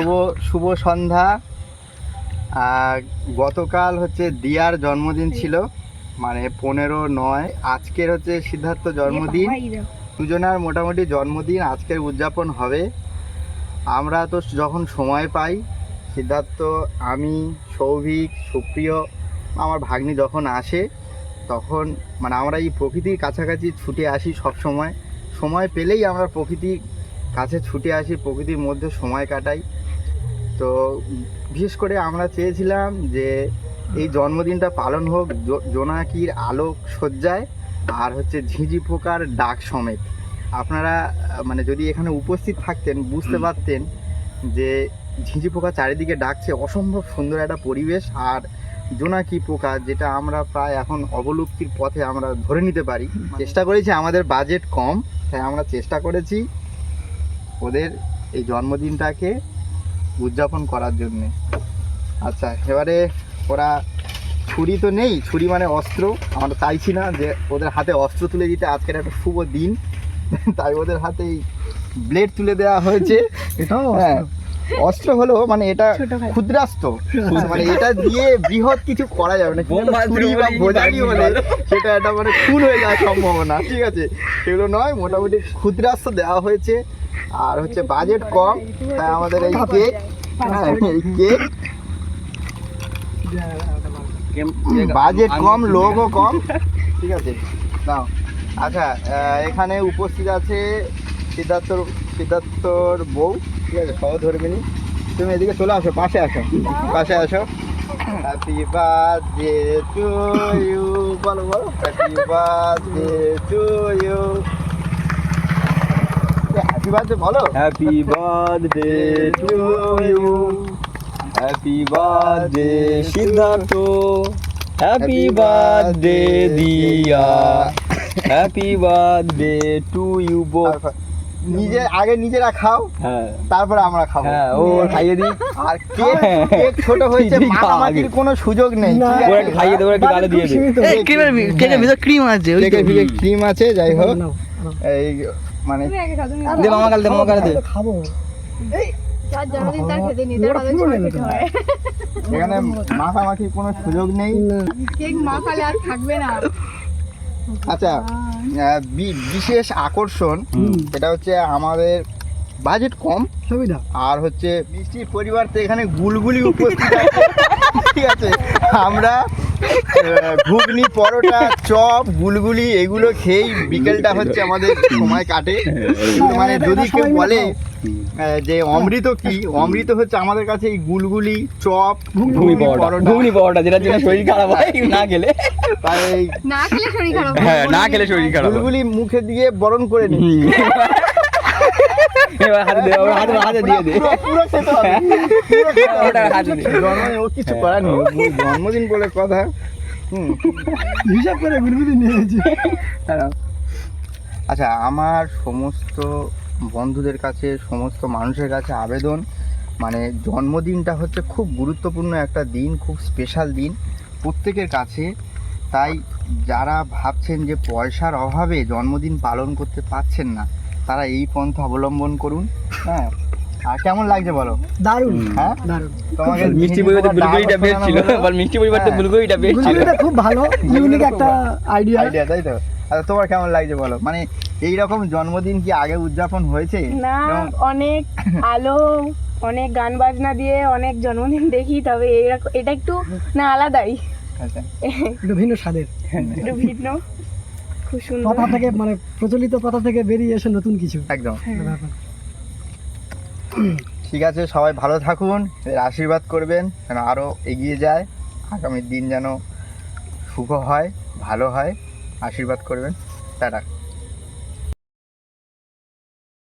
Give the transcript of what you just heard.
শুভ শুভ সন্ধ্যা। আর গতকাল হচ্ছে দিয়ার জন্মদিন ছিল। মানে পনেরো নয় আজকের হচ্ছে সিদ্ধার্থ জন্মদিন। দুজনার মোটামুটি জন্মদিন আজকের উদযাপন হবে। আমরা তো যখন সময় পাই সিদ্ধার্থ আমি সৌভিক সুপ্রিয় আমার ভাগ্নি যখন আসে তখন মানে আমরা এই প্রকৃতির কাছাকাছি ছুটে আসি সব সময়। সময় পেলেই আমরা প্রকৃতির কাছে ছুটে আসি প্রকৃতির মধ্যে সময় কাটাই। তো বিশেষ করে আমরা চেয়েছিলাম যে এই জন্মদিনটা পালন হোক জোনাকির আলোক সজ্জায় আর হচ্ছে ঝিঁঝি পোকার ডাক সমেত। আপনারা মানে যদি এখানে উপস্থিত থাকতেন বুঝতে পারতেন যে ঝিঁঝি পোকা চারিদিকে ডাকছে অসম্ভব সুন্দর একটা পরিবেশ। আর জোনাকি পোকা যেটা আমরা প্রায় এখন অবলুপ্তির পথে আমরা ধরে নিতে পারি। চেষ্টা করেছি আমাদের বাজেট কম তাই আমরা চেষ্টা করেছি ওদের এই জন্মদিনটাকে উদযাপন করার জন্যে। আচ্ছা এবারে ওরা ছুরি তো নেই ছুরি মানে অস্ত্র। আমরা চাইছি না যে ওদের হাতে অস্ত্র তুলে দিতে আজকের একটা শুভ দিন। তাই ওদের হাতে এই ব্লেড তুলে দেওয়া হয়েছে। এটাও হ্যাঁ অস্ত্র হলো মানে এটা। ক্ষুদ্রাস্ত্র। মানে এটা দিয়ে বৃহৎ কিছু করা যাবে না। ছুরি বা ভোজালি হলে সেটা একটা মানে খুন হয়ে যাওয়ার সম্ভাবনা। ঠিক আছে? সেগুলো নয় মোটামুটি ক্ষুদ্রাস্ত্র দেওয়া হয়েছে। আর হচ্ছে বাজেট কম, তাই আমাদের এই কেক হ্যাঁ এই কেক বাজেট কম, লোকও কম। ঠিক আছে, নাও। আচ্ছা এখানে উপস্থিত আছে সিদ্ধার্থর সিদ্ধার্থর বউ। ঠিক আছে সহধর্মিনী তুমি এদিকে চলে আসো, পাশে আসো পাশে আসো। হ্যাপি বার্থডে টু ইউ বলো বলো। Happy birthday to you birthday বলো? Happy birthday to you happy birthday Siddharth happy birthday Diya happy birthday to you বো নিজে আগে নিজেরা খাও হ্যাঁ। তারপরে আমরা খাব। হ্যাঁ ও খাইয়ে দিই। আর কেক কেক ছোট হয়েছে মাখামাখির কোনো সুযোগ নেই ও ঠিক খাইয়ে দেবো একটু গালে দিয়ে দে এই ক্রিমের কেকের ভিতর ক্রিম আছে। কেকের ভিতরে ক্রিম আছে যাই হোক। এই মানে দে মামা গালে দে মামা গালে দে। খাব। হয়। এখানে মাখামাখির কোনো সুযোগ নেই। কেক মা খালে আর থাকবে না। আচ্ছা বি- বিশেষ আকর্ষণ এটা হচ্ছে আমাদের বাজেট কম। সুবিধা। আর হচ্ছে মিষ্টির পরিবার তো এখানে গুলগুলি উপস্থিত আছে। ঠিক আছে? আমরা ঘুগনি পরোটা চপ গুলগুলি এগুলো খেয়েই বিকেলটা হচ্ছে আমাদের সময় কাটে। মানে যদি কেউ বলে যে অমৃত কি অমৃত হচ্ছে আমাদের কাছে এই গুলগুলি চপ ঘুগনি পাওয়াটা ঘুগনি পরোটা যেটা যেটা শরীর খারাপ হয় না গেলে তাই না খেলে শরীর খারাপ হ্যাঁ। না খেলে শরীর খারাপ গুলগুলি মুখে দিয়ে বরণ করে নি। হুম। এবার হাতে দে ওর হাতে হাতে দিয়ে দে। পুরো খেতে হবে। পুরো খেতে হবে। ওটা হাতে দে। জন্মদিন ও কিছু করার নেই। জন্মদিন বলে কথা। হুম। হিসাব করে গুলগুলি নিয়েছি আচ্ছা আমার সমস্ত বন্ধুদের কাছে সমস্ত মানুষের কাছে আবেদন মানে জন্মদিনটা হচ্ছে খুব গুরুত্বপূর্ণ একটা দিন খুব স্পেশাল দিন প্রত্যেকের কাছে। তাই যারা ভাবছেন যে পয়সার অভাবে জন্মদিন পালন করতে পারছেন না তারা এই পন্থা অবলম্বন করুন হ্যাঁ? আর কেমন লাগছে বলো? দারুণ হ্যাঁ দারুণ। তোমাকে মিষ্টি পরিবর্তে বুলগুড়িটা বেশ ছিল বল মিষ্টি হ্যাঁ। বুলগুড়িটা বেশ ছিল। খুব ভালো ইউনিক একটা আইডিয়া আইডিয়া তাই তো? আচ্ছা তোমার কেমন লাগছে বলো? মানে এই রকম জন্মদিন কি আগে উদযাপন হয়েছে? না অনেক আলো অনেক গান বাজনা দিয়ে অনেক জন্মদিন দেখি তবে এটা একটু না আলাদাই। আচ্ছা। একটু ভিন্ন স্বাদের। একটু ভিন্ন। খুব সুন্দর। কথা থেকে মানে প্রচলিত কথা থেকে বেরিয়ে এসে নতুন কিছু। একদম। ঠিক আছে সবাই ভালো থাকুন আশীর্বাদ করবেন যেন আরও এগিয়ে যায়। আগামী দিন যেন শুভ হয় ভালো হয় আশীর্বাদ করবেন। টাটা।